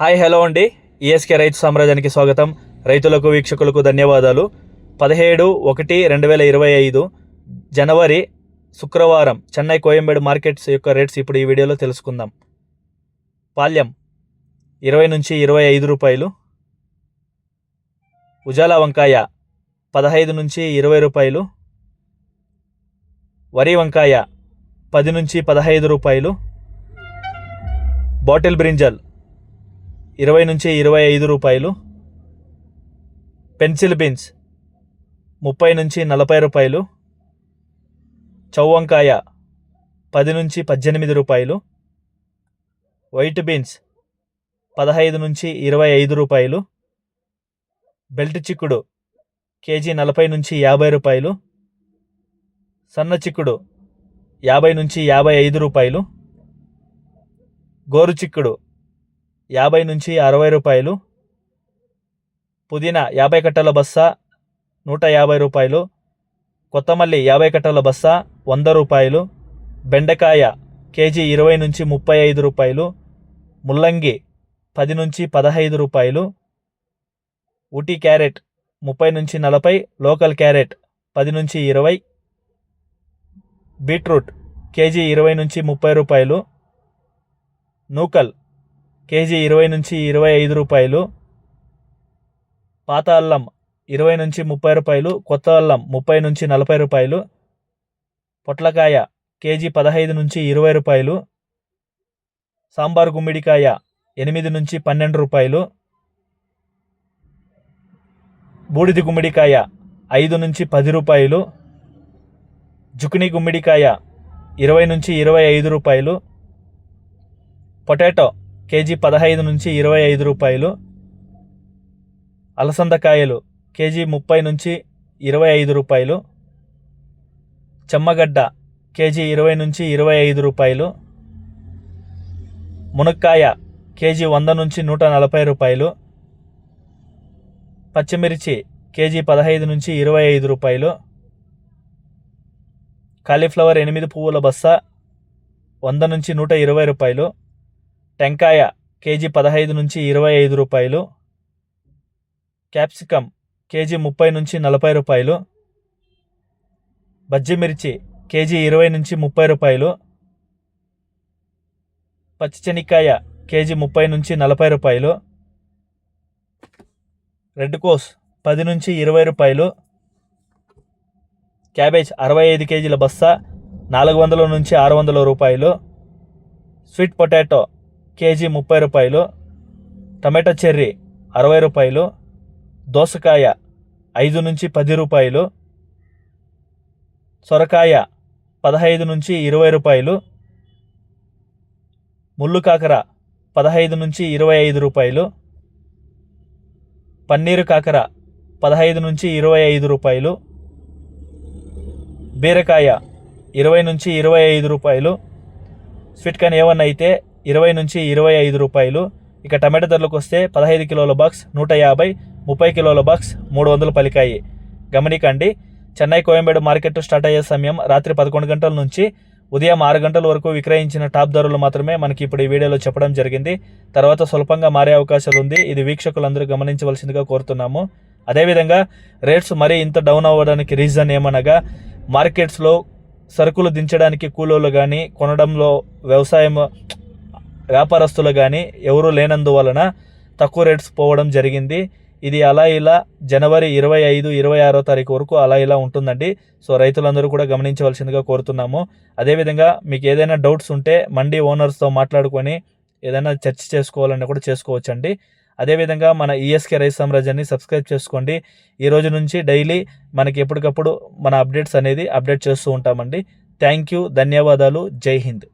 Hi hello అండి. ESK రైతు సామ్రాజ్యానికి స్వాగతం. రైతులకు వీక్షకులకు ధన్యవాదాలు. పదిహేడు ఒకటి రెండు వేల ఇరవై ఐదు జనవరి శుక్రవారం చెన్నై కోయంబేడు మార్కెట్స్ యొక్క రేట్స్ ఇప్పుడు ఈ వీడియోలో తెలుసుకుందాం. పాల్యం ఇరవై నుంచి ఇరవై ఐదు రూపాయలు. ఉజాల వంకాయ పదహైదు నుంచి ఇరవై రూపాయలు. వరి వంకాయ పది నుంచి పదహైదు రూపాయలు. బాటిల్ బ్రింజల్ ఇరవై నుంచి ఇరవై ఐదు రూపాయలు. పెన్సిల్ బీన్స్ ముప్పై నుంచి నలభై రూపాయలు. చౌవంకాయ పది నుంచి పద్దెనిమిది రూపాయలు. వైట్ బీన్స్ పదహైదు నుంచి ఇరవై ఐదు రూపాయలు. బెల్ట్ చిక్కుడు కేజీ నలభై నుంచి యాభై రూపాయలు. సన్న చిక్కుడు యాభై నుంచి యాభై ఐదు రూపాయలు. గోరు చిక్కుడు యాభై నుంచి అరవై రూపాయలు. పుదీనా యాభై కట్టల బస్సా నూట యాభై రూపాయలు. కొత్తమల్లి యాభై కట్టల బస్సా వంద రూపాయలు. బెండకాయ కేజీ ఇరవై నుంచి ముప్పై ఐదు రూపాయలు. ముల్లంగి పది నుంచి పదహైదు రూపాయలు. ఊటీ క్యారెట్ ముప్పై నుంచి నలభై లోకల్ క్యారెట్ పది నుంచి ఇరవై. బీట్రూట్ కేజీ ఇరవై నుంచి ముప్పై రూపాయలు. నూకల్ కేజీ ఇరవై నుంచి ఇరవై ఐదు రూపాయలు. పాత అల్లం ఇరవై నుంచి ముప్పై రూపాయలు కొత్త అల్లం ముప్పై నుంచి నలభై రూపాయలు. పొట్లకాయ కేజీ పదహైదు నుంచి ఇరవై రూపాయలు. సాంబార్ గుమ్మిడికాయ ఎనిమిది నుంచి పన్నెండు రూపాయలు. బూడిది గుమ్మిడికాయ ఐదు నుంచి పది రూపాయలు. జుకుని గుమ్మిడికాయ ఇరవై నుంచి ఇరవై ఐదు రూపాయలు. పొటాటో కేజీ పదహైదు నుంచి ఇరవై ఐదు రూపాయలు. అలసందకాయలు కేజీ ముప్పై నుంచి ఇరవై ఐదు రూపాయలు. చెమ్మగడ్డ కేజీ ఇరవై నుంచి ఇరవై ఐదు రూపాయలు. మునక్కాయ కేజీ వంద నుంచి నూట నలభై రూపాయలు. పచ్చిమిర్చి కేజీ పదహైదు నుంచి ఇరవై ఐదు రూపాయలు. కాలీఫ్లవర్ ఎనిమిది పువ్వుల బస్స వంద నుంచి నూట ఇరవై రూపాయలు. టెంకాయ కేజీ పదహైదు నుంచి ఇరవై ఐదు రూపాయలు క్యాప్సికమ్ కేజీ ముప్పై నుంచి నలభై రూపాయలు బజ్జిమిర్చి కేజీ ఇరవై నుంచి ముప్పై రూపాయలు పచ్చిచెనిక్కాయ కేజీ ముప్పై నుంచి నలభై రూపాయలు రెడ్ కోస్ పది నుంచి ఇరవై రూపాయలు క్యాబేజ్ అరవై ఐదు కేజీల బస్తా నాలుగు వందల నుంచి ఆరు వందల రూపాయలు స్వీట్ పొటాటో కేజీ ముప్పై రూపాయలు టమాటా చెర్రీ అరవై రూపాయలు దోసకాయ ఐదు నుంచి పది రూపాయలు సొరకాయ పదహైదు నుంచి ఇరవై రూపాయలు ముళ్ళు కాకర పదహైదు నుంచి ఇరవై ఐదు రూపాయలు పన్నీరు కాకర పదహైదు నుంచి ఇరవై ఐదు రూపాయలు బీరకాయ ఇరవై నుంచి ఇరవై ఐదు రూపాయలు స్వీట్ కార్న్ ఏమన్నా అయితే ఇరవై నుంచి ఇరవై ఐదు రూపాయలు. ఇక టమాటా ధరలకు వస్తే పదహైదు కిలోల బాక్స్ నూట యాభై ముప్పై కిలోల బాక్స్ మూడు వందలు పలికాయి. గమనికండి చెన్నై కోయంబేడు మార్కెట్ స్టార్ట్ అయ్యే సమయం రాత్రి పదకొండు గంటల నుంచి ఉదయం ఆరు గంటల వరకు విక్రయించిన టాప్ ధరలు మాత్రమే మనకి ఇప్పుడు ఈ వీడియోలో చెప్పడం జరిగింది. తర్వాత స్వల్పంగా మారే అవకాశాలు ఉంది. ఇది వీక్షకులందరూ గమనించవలసిందిగా కోరుతున్నాము. అదేవిధంగా రేట్స్ మరీ ఇంత డౌన్ అవ్వడానికి రీజన్ ఏమనగా మార్కెట్స్లో సరుకులు దించడానికి కూలోళ్ళు కానీ కొనడంలో వ్యవసాయం వ్యాపారస్తులు కానీ ఎవరూ లేనందువలన తక్కువ రేట్స్ పోవడం జరిగింది. ఇది అలా ఇలా జనవరి ఇరవై ఐదు ఇరవై ఆరో తారీఖు వరకు అలా ఇలా ఉంటుందండి. సో రైతులందరూ కూడా గమనించవలసిందిగా కోరుతున్నాము. అదేవిధంగా మీకు ఏదైనా డౌట్స్ ఉంటే మండీ ఓనర్స్తో మాట్లాడుకొని ఏదైనా చర్చ చేసుకోవాలన్నా కూడా చేసుకోవచ్చండి. అదేవిధంగా మన ఈఎస్కే రైస్ సామ్రాజ్యాన్ని సబ్స్క్రైబ్ చేసుకోండి. ఈ రోజు నుంచి డైలీ మనకి ఎప్పటికప్పుడు మన అప్డేట్స్ అనేది అప్డేట్ చేస్తూ ఉంటామండి. థ్యాంక్ యూ ధన్యవాదాలు. జై హింద్.